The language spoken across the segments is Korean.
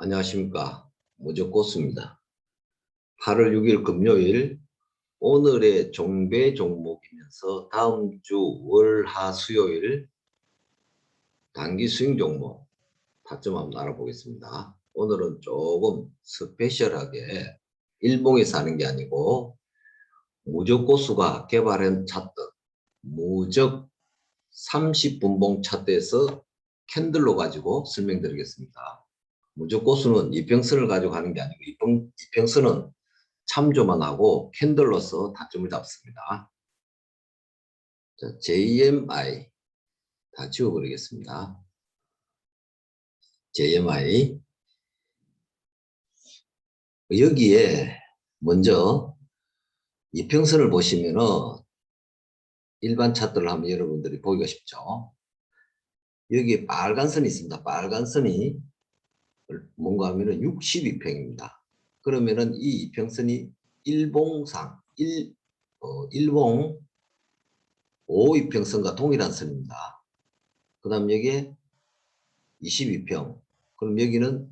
안녕하십니까. 무적고수입니다. 8월 6일 금요일 오늘의 종배 종목이면서 다음 주 월하 수요일 단기 수익 종목 타점 한번 알아보겠습니다. 오늘은 조금 스페셜하게 일봉에서 하는 게 아니고 무적고수가 개발한 차트 무적 30분봉 차트에서 캔들로 가지고 설명드리겠습니다. 무적고수는 이평선을 가지고 하는 게 아니고 이평, 이평선은 참조만 하고 캔들로서 타점을 잡습니다. 자, JMI 다 지워버리겠습니다. JMI 여기에 먼저 이평선을 보시면은 일반 차트를 하면 여러분들이 보기가 쉽죠. 여기 빨간 선이 있습니다. 빨간 선이 뭔가 하면은 62평입니다. 그러면은 이 이평선이 일봉상 일 어, 일봉 5이평선과 동일한 선입니다. 그 다음 여기에 22평. 그럼 여기는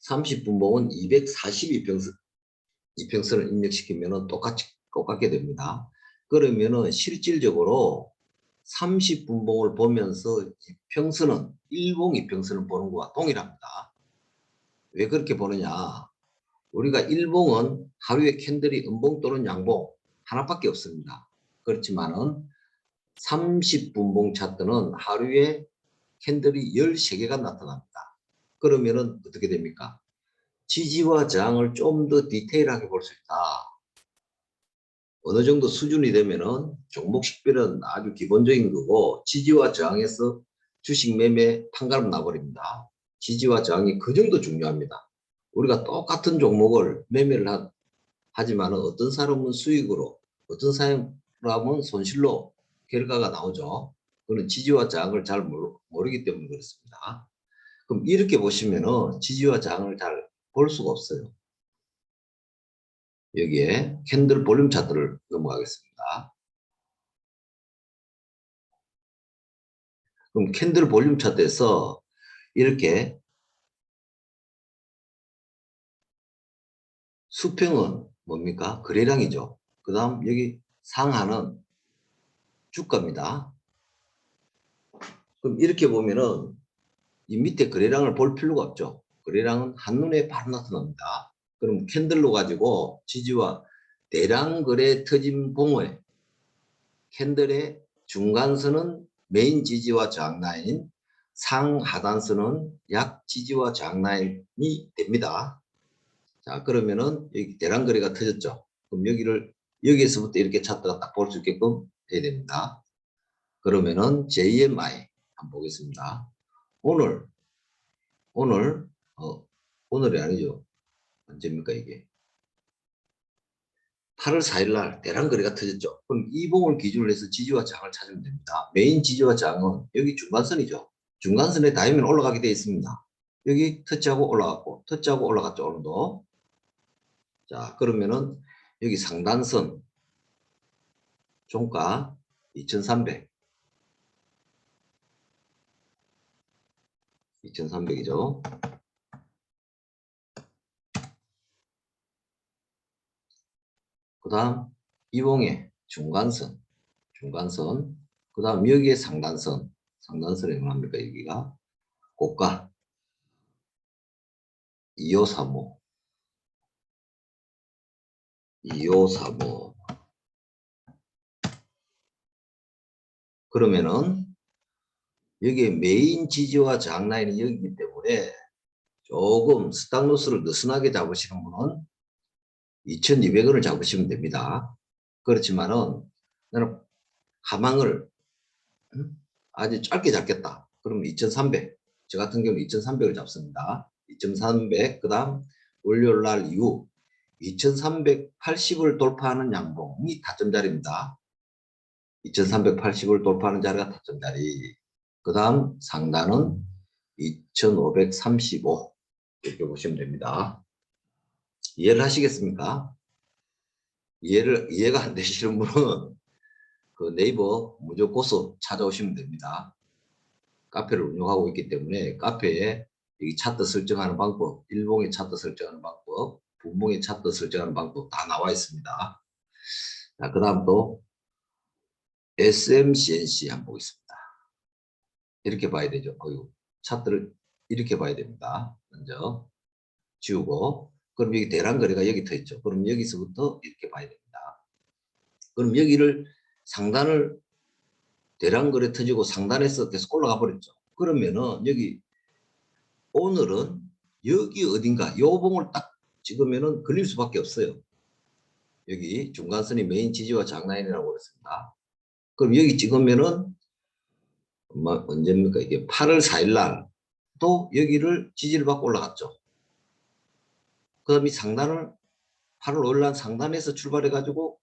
30분봉은 242평선 이평선을 입력시키면은 똑같이 똑같게 됩니다. 그러면은 실질적으로 30분봉을 보면서 이평선은 일봉 이평선을 보는 것과 동일합니다. 왜 그렇게 보느냐? 우리가 일봉은 하루에 캔들이 음봉 또는 양봉 하나밖에 없습니다. 그렇지만은 30분봉 차트는 하루에 캔들이 13개가 나타납니다. 그러면은 어떻게 됩니까? 지지와 저항을 좀 더 디테일하게 볼 수 있다. 어느 정도 수준이 되면은 종목 식별은 아주 기본적인 거고 지지와 저항에서 주식 매매 판가름 나버립니다. 지지와 저항이 그 정도 중요합니다. 우리가 똑같은 종목을 매매를 하, 하지만 어떤 사람은 수익으로 어떤 사람은 손실로 결과가 나오죠. 그는 지지와 저항을 잘 모르, 모르기 때문에 그렇습니다. 그럼 이렇게 보시면은 지지와 저항을 잘 볼 수가 없어요. 여기에 캔들 볼륨 차트를 넘어가겠습니다. 그럼 캔들 볼륨 차트에서 이렇게 수평은 뭡니까? 거래량이죠. 그 다음 여기 상하는 주가입니다. 그럼 이렇게 보면은 이 밑에 거래량을 볼 필요가 없죠. 거래량은 한눈에 바로 나타납니다. 그럼 캔들로 가지고 지지와 대량 거래 터진 봉을 캔들의 중간선은 메인 지지와 저항 라인, 상하단선은 약 지지와 저항 라인이 됩니다. 자 그러면은 여기 대량 거래가 터졌죠. 그럼 여기를 여기에서부터 이렇게 차트가 딱 볼 수 있게끔 해야 됩니다. 그러면은 JMI 한번 보겠습니다. 오늘 오늘 어 오늘이 아니죠. 언제입니까 이게? 8월 4일 날 대량 거래가 터졌죠. 그럼 이 봉을 기준으로 해서 지지와 저항을 찾으면 됩니다. 메인 지지와 저항은 여기 중간선이죠. 중간선에 닿으면 올라가게 되어 있습니다. 여기 터치하고 올라갔고 터치하고 올라갔죠 오늘도. 자 그러면은 여기 상단선 종가 2300 2300이죠. 그 다음 이봉의 중간선 중간선 그 다음 여기에 상단선 상단선이 뭐합니까 여기가? 고가. 2535 2535 그러면은 여기에 메인 지지와 저항 라인이 여기기 때문에 조금 스탑로스를 느슨하게 잡으시는 분은 2,200원을 잡으시면 됩니다. 그렇지만은 나는 가망을 아주 짧게 잡겠다. 그러면 2,300. 저 같은 경우는 2,300을 잡습니다. 2,300. 그 다음 월요일 날 이후 2,380을 돌파하는 양봉이 타점 자리입니다. 2,380을 돌파하는 자리가 타점 자리. 그 다음 상단은 2,535 이렇게 보시면 됩니다. 이해를 하시겠습니까? 이해를 이해가 안 되시는 분은 그 네이버 무조고수 찾아오시면 됩니다. 카페를 운영하고 있기 때문에 카페에 여기 차트 설정하는 방법, 일봉의 차트 설정하는 방법, 분봉의 차트 설정하는 방법 다 나와 있습니다. 자, 그 다음 또 SMCNC 한번 보겠습니다. 이렇게 봐야 되죠. 어유 차트를 이렇게 봐야 됩니다. 먼저 지우고 그럼 여기 대란 거래가 여기 터 있죠. 그럼 여기서부터 이렇게 봐야 됩니다. 그럼 여기를 상단을 대란 거래 터지고 상단에서 계속 올라가 버렸죠. 그러면은 여기 오늘은 여기 어딘가 요 봉을 딱 찍으면은 걸릴 수밖에 없어요. 여기 중간선이 메인 지지와 장라인이라고 그랬습니다. 그럼 여기 찍으면은 뭐 언제입니까? 이게 8월 4일 날 또 여기를 지지를 받고 올라갔죠. 그 다음에 상단을 8월 5일 날 상단에서 출발해 가지고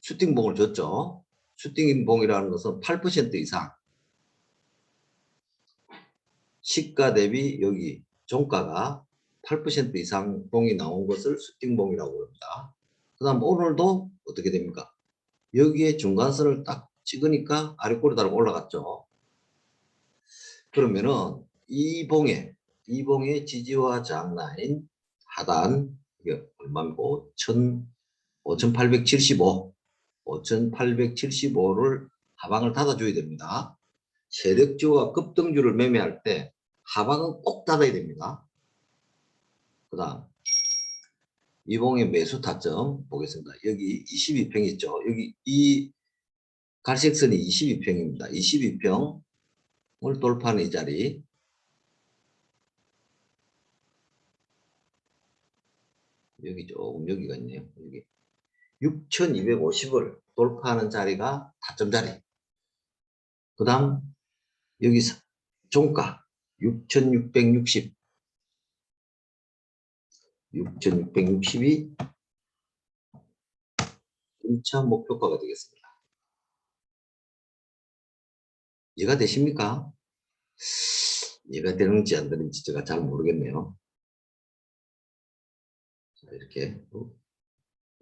슈팅봉을 줬죠. 슈팅봉이라는 것은 8% 이상 시가 대비 여기 종가가 8% 이상 봉이 나온 것을 슈팅봉이라고 합니다. 그 다음 오늘도 어떻게 됩니까? 여기에 중간선을 딱 찍으니까 아래 꼬리 달고 올라갔죠. 그러면은 이 봉에 이 봉의 지지와 장라인 하단 이게 얼마고 5,875 5,875를 하방을 닫아줘야 됩니다. 세력주와 급등주를 매매할 때 하방은 꼭 닫아야 됩니다. 그 다음 이봉의 매수 타점 보겠습니다. 여기 22평 있죠. 여기 이 갈색선이 22평입니다. 22평을 돌파하는 이 자리 여기 조금 여기가 있네요. 여기 6250을 돌파하는 자리가 타점 자리. 그 다음 여기 사- 종가 6660 6660이 1차 목표가가 되겠습니다. 이해가 되십니까? 이해가 되는지 안 되는지 제가 잘 모르겠네요. 자, 이렇게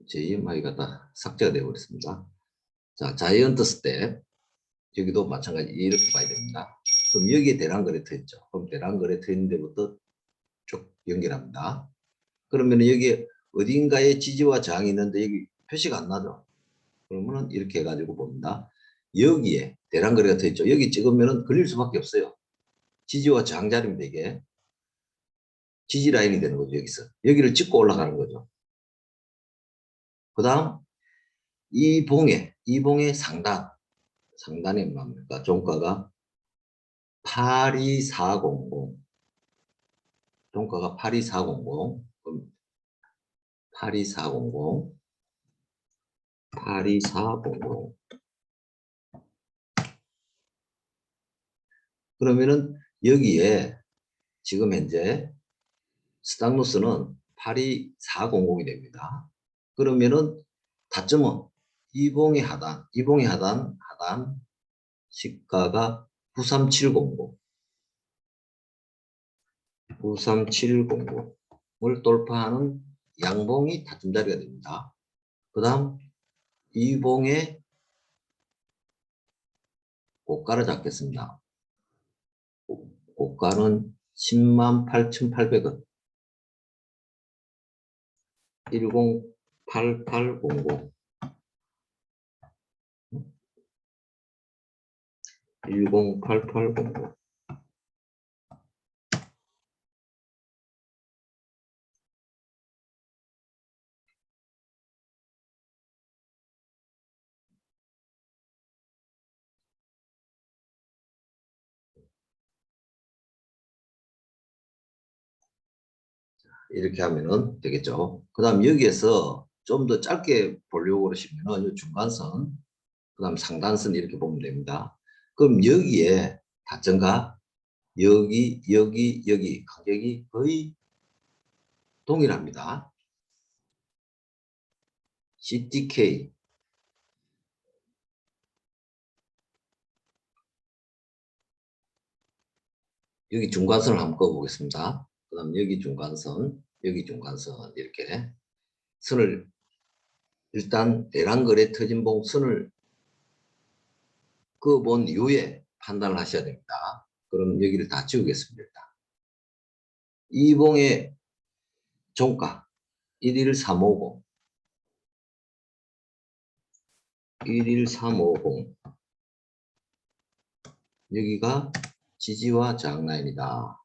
제 EMI가 다 삭제가 되어 버렸습니다. 자, 자이언트 스텝 여기도 마찬가지 이렇게 봐야 됩니다. 그럼 여기에 대란 거래 터 있죠. 그럼 대란 거래 터 있는 데부터 쭉 연결합니다. 그러면 여기 어딘가에 지지와 저항이 있는데 여기 표시가 안 나죠. 그러면은 이렇게 해가지고 봅니다. 여기에 대란 거래가 터 있죠. 여기 찍으면은 걸릴 수밖에 없어요. 지지와 저항 자리입니다 이게. 지지 라인이 되는 거죠 여기서. 여기를 찍고 올라가는 거죠. 그 다음 이 봉에 이 봉의 상단 상단이 뭡니까? 종가가 82400 종가가 82400 그럼 82400 82400 그러면은 여기에 지금 현재 스탁로스는 82400이 됩니다. 그러면은 다점은 이봉의 하단, 이봉의 하단, 하단 시가가 93700 93700을 돌파하는 양봉이 다점 자리가 됩니다. 그 다음 이봉의 고가를 잡겠습니다. 고- 고가는 108,800원 108800 108800 이렇게 하면은 되겠죠. 그 다음 여기에서 좀 더 짧게 보려고 그러시면은 이 중간선, 그 다음 상단선 이렇게 보면 됩니다. 그럼 여기에 다점가 여기, 여기, 여기 가격이 거의 동일합니다. CTK 여기 중간선을 한번 꺼보겠습니다. 그 다음 여기 중간선, 여기 중간선 이렇게 선을 일단 대란거래 터진봉 선을 그본 이후에 판단을 하셔야 됩니다. 그럼 여기를 다 지우겠습니다. 이 봉의 종가 11350 11350 여기가 지지와 저항 라인이다.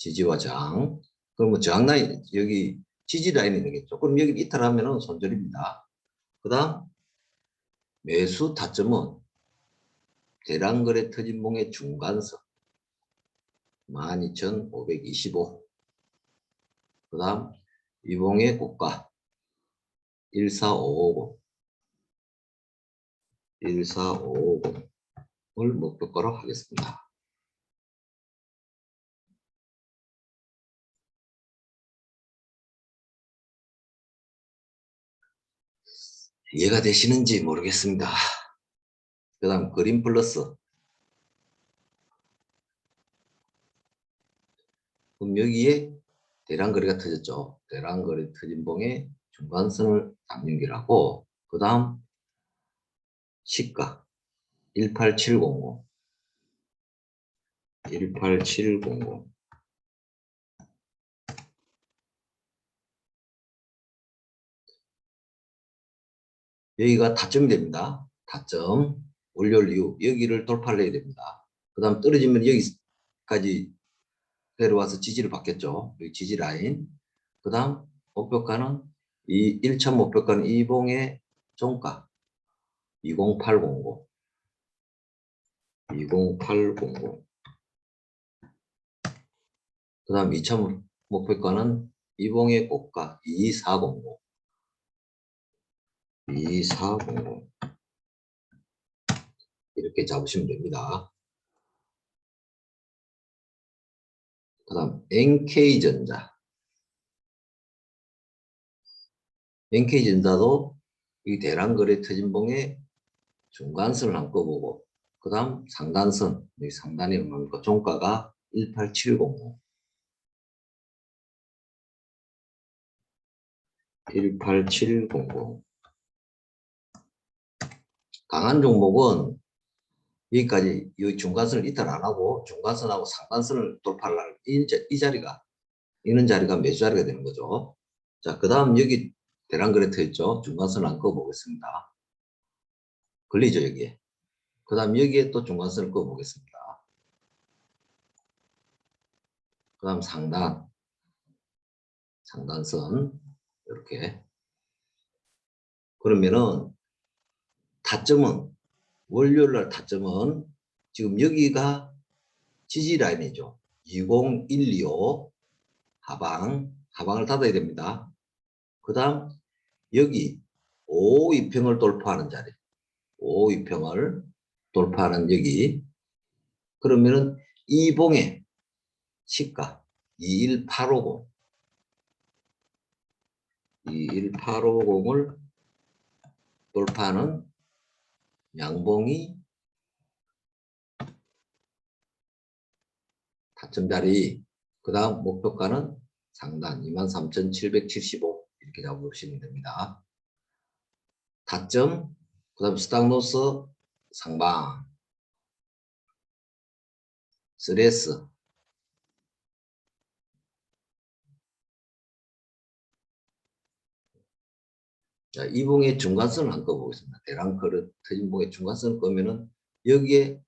지지와 저항. 그러면 저항 라인 여기 지지 라인이 되겠죠. 그럼 여기 이탈하면은 손절입니다. 그 다음 매수 타점은 대량거래 터진봉의 중간선 12,525. 그 다음 이봉의 고가 14550 14550을 목표가로 하겠습니다. 이해가 되시는지 모르겠습니다. 그 다음 그린 플러스 그럼 여기에 대량거래가 터졌죠. 대량거래 터진 봉에 중간선을 딱 연결하고 그 다음 시가 18700 18700 여기가 타점이 됩니다. 타점 월요일 이후 여기를 돌파를 해야 됩니다. 그 다음 떨어지면 여기까지 내려와서 지지를 받겠죠. 여기 지지 라인. 그 다음 목표가는 이 1차 목표가는 이봉의 종가 20800 20800 그 다음 2차 목표가는 이봉의 고가 2400 2400 이렇게 잡으시면 됩니다. 그 다음 NK전자. NK전자도 이 대량거래 터진봉의 중간선을 한번 꺼보고 그 다음 상단선 여기 상단에 얼마입니까 종가가 18700 18700 강한 종목은 여기까지 이 중간선을 이탈 안 하고 중간선하고 상단선을 돌파를 하는 이, 자리가 이는 자리가 매수 자리가 되는 거죠. 자, 그 다음 여기 대량거래터 있죠. 중간선 안 꺼보겠습니다. 걸리죠, 여기에. 그 다음 여기에 또 중간선을 꺼보겠습니다. 그 다음 상단. 상단선. 이렇게. 그러면은 타점은 월요일 날 타점은 지금 여기가 지지 라인이죠. 20125 하방, 하방을 닫아야 됩니다. 그 다음 여기 5이평을 돌파하는 자리. 5이평을 돌파하는 여기. 그러면은 이봉의 시가 21850 21850을 돌파하는 양봉이 다점자리 그 다음 목표가는 상단 23,775 이렇게 잡으시면 됩니다. 다점 그 다음 스탁노스 상방 스레스 자, 이봉의 중간선을 한번 꺼보겠습니다. 대랑커를 터진봉의 중간선을 꺼면은 여기에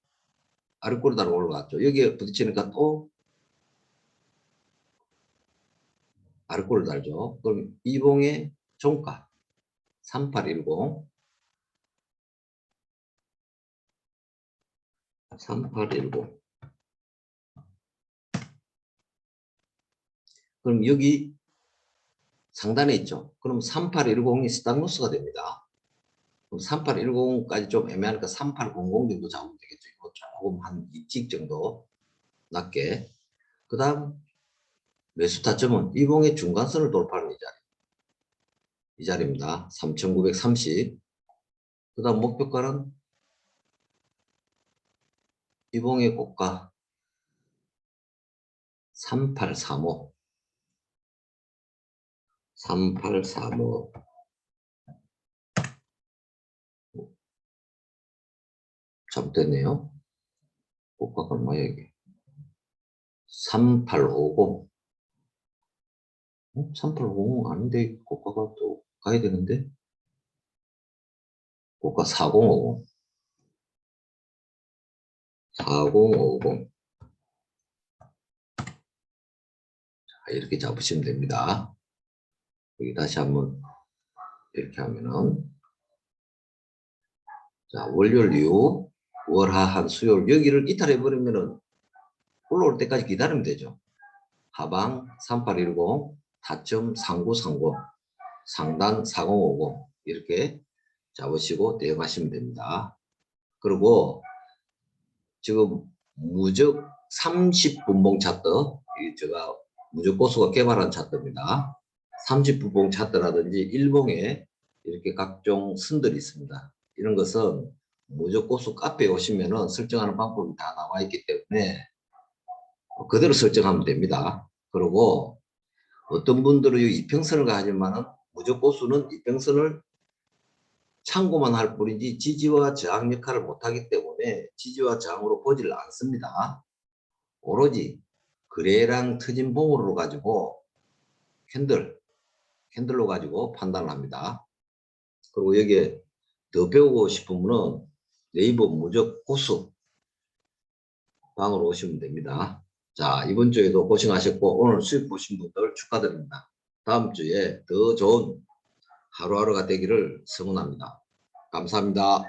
아래꼬리 따라 올라갔죠. 여기에 부딪히니까 또 아래꼬를 달죠. 그럼 이봉의 종가 3810 3810 그럼 여기 상단에 있죠. 그럼 3810이 스타노스가 됩니다. 그럼 3810까지 좀 애매하니까 3800 정도 잡으면 되겠죠. 이거 조금 한 2틱 정도 낮게. 그 다음 매수 타점은 이봉의 중간선을 돌파하는 이 자리. 이 자리입니다. 3930. 그 다음 목표가는 이봉의 고가 3835. 3835. 잘못됐네요. 고가가 얼마야 이게? 3850 어? 3850 아닌데 고가가 또 가야 되는데 고가 4050 4050 자, 이렇게 잡으시면 됩니다. 여기 다시 한번 이렇게 하면은 자 월요일 이후 월하한 수요일 여기를 이탈해 버리면은 올라올 때까지 기다리면 되죠. 하방 3810 타점 3930 상단 4050 이렇게 잡으시고 대응하시면 됩니다. 그리고 지금 무적 30분봉 차트 이 제가 무적 고수가 개발한 차트입니다. 30분봉 차트라든지 일봉에 이렇게 각종 선들이 있습니다. 이런 것은 무적 고수 카페에 오시면은 설정하는 방법이 다 나와 있기 때문에 그대로 설정하면 됩니다. 그리고 어떤 분들은 이 이평선을 가지만은 무적 고수는 이평선을 참고만 할 뿐이지 지지와 저항 역할을 못하기 때문에 지지와 저항으로 보지를 않습니다. 오로지 그래랑 트진 봉으로 가지고 캔들, 캔들로 가지고 판단을 합니다. 그리고 여기에 더 배우고 싶은 분은 네이버 무적 고수 방으로 오시면 됩니다. 자, 이번 주에도 고생하셨고 오늘 수익 보신 분들 축하드립니다. 다음 주에 더 좋은 하루하루가 되기를 성원합니다. 감사합니다.